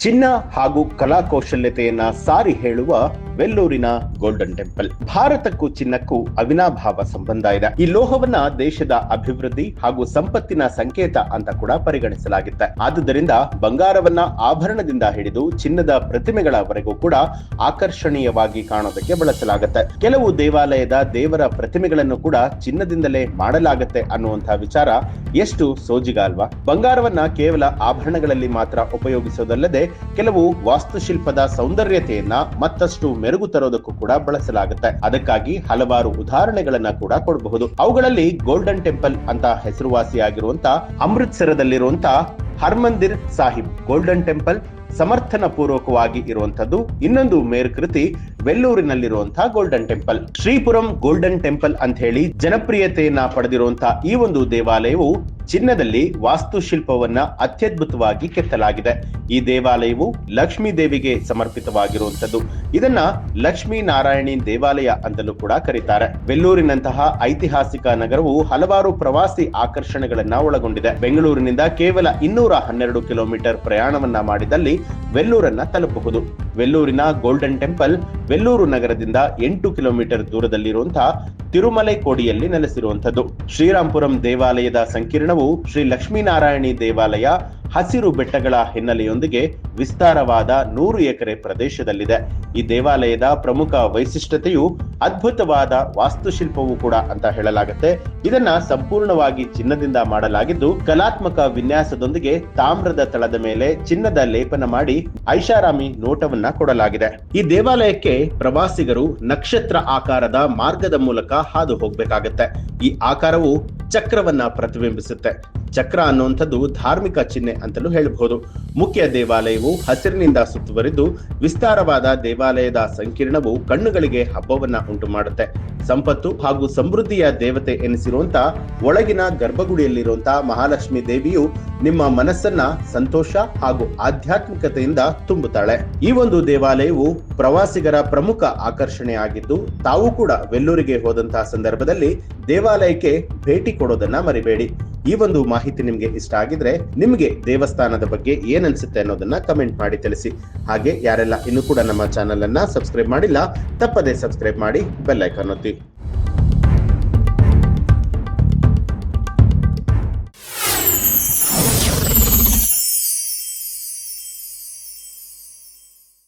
ಚಿನ್ನ ಹಾಗೂ ಕಲಾ ಕೌಶಲ್ಯತೆಯನ್ನ ಸಾರಿ ಹೇಳುವ ವೆಲ್ಲೂರಿನ ಗೋಲ್ಡನ್ ಟೆಂಪಲ್. ಭಾರತಕ್ಕೂ ಚಿನ್ನಕ್ಕೂ ಅವಿನಾಭಾವ ಸಂಬಂಧ ಇದೆ. ಈ ಲೋಹವನ್ನ ದೇಶದ ಅಭಿವೃದ್ಧಿ ಹಾಗೂ ಸಂಪತ್ತಿನ ಸಂಕೇತ ಅಂತ ಕೂಡ ಪರಿಗಣಿಸಲಾಗಿತ್ತೆ. ಆದುದರಿಂದ ಬಂಗಾರವನ್ನ ಆಭರಣದಿಂದ ಹಿಡಿದು ಚಿನ್ನದ ಪ್ರತಿಮೆಗಳವರೆಗೂ ಕೂಡ ಆಕರ್ಷಣೀಯವಾಗಿ ಕಾಣೋದಕ್ಕೆ ಬಳಸಲಾಗುತ್ತೆ. ಕೆಲವು ದೇವಾಲಯದ ದೇವರ ಪ್ರತಿಮೆಗಳನ್ನು ಕೂಡ ಚಿನ್ನದಿಂದಲೇ ಮಾಡಲಾಗುತ್ತೆ ಅನ್ನುವಂತಹ ವಿಚಾರ ಎಷ್ಟು ಸೋಜಿಗ ಅಲ್ವಾ? ಬಂಗಾರವನ್ನ ಕೇವಲ ಆಭರಣಗಳಲ್ಲಿ ಮಾತ್ರ ಉಪಯೋಗಿಸೋದಲ್ಲದೆ ಕೆಲವು ವಾಸ್ತುಶಿಲ್ಪದ ಸೌಂದರ್ಯತೆಯನ್ನ ಮತ್ತಷ್ಟು ಮೆರುಗು ತರೋದಕ್ಕೂ ಕೂಡ ಬಳಸಲಾಗುತ್ತೆ. ಅದಕ್ಕಾಗಿ ಹಲವಾರು ಉದಾಹರಣೆಗಳನ್ನ ಕೂಡ ಕೊಡಬಹುದು. ಅವುಗಳಲ್ಲಿ ಗೋಲ್ಡನ್ ಟೆಂಪಲ್ ಅಂತ ಹೆಸರುವಾಸಿಯಾಗಿರುವಂತ ಅಮೃತ್ಸರದಲ್ಲಿರುವಂತ ಹರ್ಮಂದಿರ್ ಸಾಹಿಬ್ ಗೋಲ್ಡನ್ ಟೆಂಪಲ್ ಸಮರ್ಥನ ಪೂರ್ವಕವಾಗಿ ಇರುವಂತದ್ದು ಇನ್ನೊಂದು ಮೇರುಕೃತಿ ವೆಲ್ಲೂರಿನಲ್ಲಿರುವಂತಹ golden temple Sripuram golden temple ಅಂತ ಹೇಳಿ ಜನಪ್ರಿಯತೆಯನ್ನ ಪಡೆದಿರುವಂತಹ ಈ ಒಂದು ದೇವಾಲಯವು ಚಿನ್ನದಲ್ಲಿ ವಾಸ್ತುಶಿಲ್ಪವನ್ನ ಅತ್ಯದ್ಭುತವಾಗಿ ಕೆತ್ತಲಾಗಿದೆ. ಈ ದೇವಾಲಯವು ಲಕ್ಷ್ಮೀ ದೇವಿಗೆ ಸಮರ್ಪಿತವಾಗಿರುವಂತದ್ದು ಇದನ್ನ ಲಕ್ಷ್ಮೀ ನಾರಾಯಣಿ ದೇವಾಲಯ ಅಂತಲೂ ಕೂಡ ಕರೀತಾರೆ. ವೆಲ್ಲೂರಿನಂತಹ ಐತಿಹಾಸಿಕ ನಗರವು ಹಲವಾರು ಪ್ರವಾಸಿ ಆಕರ್ಷಣೆಗಳನ್ನ ಒಳಗೊಂಡಿದೆ. ಬೆಂಗಳೂರಿನಿಂದ ಕೇವಲ ಇನ್ನೂರ ಹನ್ನೆರಡು ಕಿಲೋಮೀಟರ್ ಪ್ರಯಾಣವನ್ನ ಮಾಡಿದಲ್ಲಿ ವೆಲ್ಲೂರನ್ನ ತಲುಪಬಹುದು. ವೆಲ್ಲೂರಿನ ಗೋಲ್ಡನ್ ಟೆಂಪಲ್ ವೆಲ್ಲೂರು ನಗರದಿಂದ ಎಂಟು ಕಿಲೋಮೀಟರ್ ದೂರದಲ್ಲಿರುವಂತಹ ತಿರುಮಲೈ ಕೋಡಿಯಲ್ಲಿ ನೆಲೆಸಿರುವಂಥದ್ದು. ಶ್ರೀರಾಂಪುರಂ ದೇವಾಲಯದ ಸಂಕೀರ್ಣವು ಶ್ರೀ ಲಕ್ಷ್ಮೀನಾರಾಯಣಿ ದೇವಾಲಯ ಹಸಿರು ಬೆಟ್ಟಗಳ ಹಿನ್ನೆಲೆಯೊಂದಿಗೆ ವಿಸ್ತಾರವಾದ ನೂರು ಎಕರೆ ಪ್ರದೇಶದಲ್ಲಿದೆ. ಈ ದೇವಾಲಯದ ಪ್ರಮುಖ ವೈಶಿಷ್ಟ್ಯತೆಯು ಅದ್ಭುತವಾದ ವಾಸ್ತುಶಿಲ್ಪವು ಕೂಡ ಅಂತ ಹೇಳಲಾಗುತ್ತೆ. ಇದನ್ನ ಸಂಪೂರ್ಣವಾಗಿ ಚಿನ್ನದಿಂದ ಮಾಡಲಾಗಿದ್ದು, ಕಲಾತ್ಮಕ ವಿನ್ಯಾಸದೊಂದಿಗೆ ತಾಮ್ರದ ತಳದ ಮೇಲೆ ಚಿನ್ನದ ಲೇಪನ ಮಾಡಿ ಐಷಾರಾಮಿ ನೋಟವನ್ನ ಕೊಡಲಾಗಿದೆ. ಈ ದೇವಾಲಯಕ್ಕೆ ಪ್ರವಾಸಿಗರು ನಕ್ಷತ್ರ ಆಕಾರದ ಮಾರ್ಗದ ಮೂಲಕ ಹಾದು ಹೋಗ್ಬೇಕಾಗತ್ತೆ. ಈ ಆಕಾರವು ಚಕ್ರವನ್ನ ಪ್ರತಿಬಿಂಬಿಸುತ್ತೆ. ಚಕ್ರ ಅನ್ನುವಂಥದ್ದು ಧಾರ್ಮಿಕ ಚಿಹ್ನೆ ಅಂತಲೂ ಹೇಳಬಹುದು. ಮುಖ್ಯ ದೇವಾಲಯವು ಹಸಿರಿನಿಂದ ಸುತ್ತುವರಿದು ವಿಸ್ತಾರವಾದ ದೇವಾಲಯದ ಸಂಕೀರ್ಣವು ಕಣ್ಣುಗಳಿಗೆ ಹಬ್ಬವನ್ನ ಉಂಟು ಮಾಡುತ್ತೆ ಸಂಪತ್ತು ಹಾಗೂ ಸಮೃದ್ಧಿಯ ದೇವತೆ ಎನಿಸಿರುವಂತ ಒಳಗಿನ ಗರ್ಭಗುಡಿಯಲ್ಲಿರುವಂತ ಮಹಾಲಕ್ಷ್ಮಿ ದೇವಿಯು ನಿಮ್ಮ ಮನಸ್ಸನ್ನ ಸಂತೋಷ ಹಾಗೂ ಆಧ್ಯಾತ್ಮಿಕತೆಯಿಂದ ತುಂಬುತ್ತಾಳೆ. ಈ ಒಂದು ದೇವಾಲಯವು ಪ್ರವಾಸಿಗರ ಪ್ರಮುಖ ಆಕರ್ಷಣೆಯಾಗಿದ್ದು ತಾವು ಕೂಡ ವೆಲ್ಲೂರಿಗೆ ಹೋದಂತಹ ಸಂದರ್ಭದಲ್ಲಿ ದೇವಾಲಯಕ್ಕೆ ಭೇಟಿ ಕೊಡೋದನ್ನ ಮರಿಬೇಡಿ. ಈ ಒಂದು ಮಾಹಿತಿ ನಿಮ್ಗೆ ಇಷ್ಟ ಆಗಿದ್ರೆ ನಿಮ್ಗೆ ದೇವಸ್ಥಾನದ ಬಗ್ಗೆ ಏನ್ ಅನ್ಸುತ್ತೆ ಅನ್ನೋದನ್ನ ಕಮೆಂಟ್ ಮಾಡಿ ತಿಳಿಸಿ. ಹಾಗೆ ಯಾರೆಲ್ಲ ಇನ್ನೂ ಕೂಡ ನಮ್ಮ ಚಾನೆಲ್ ಅನ್ನ ಸಬ್ಸ್ಕ್ರೈಬ್ ಮಾಡಿಲ್ಲ, ತಪ್ಪದೆ ಸಬ್ಸ್ಕ್ರೈಬ್ ಮಾಡಿ ಬೆಲ್ ಐಕಾನ್ ಒತ್ತಿ.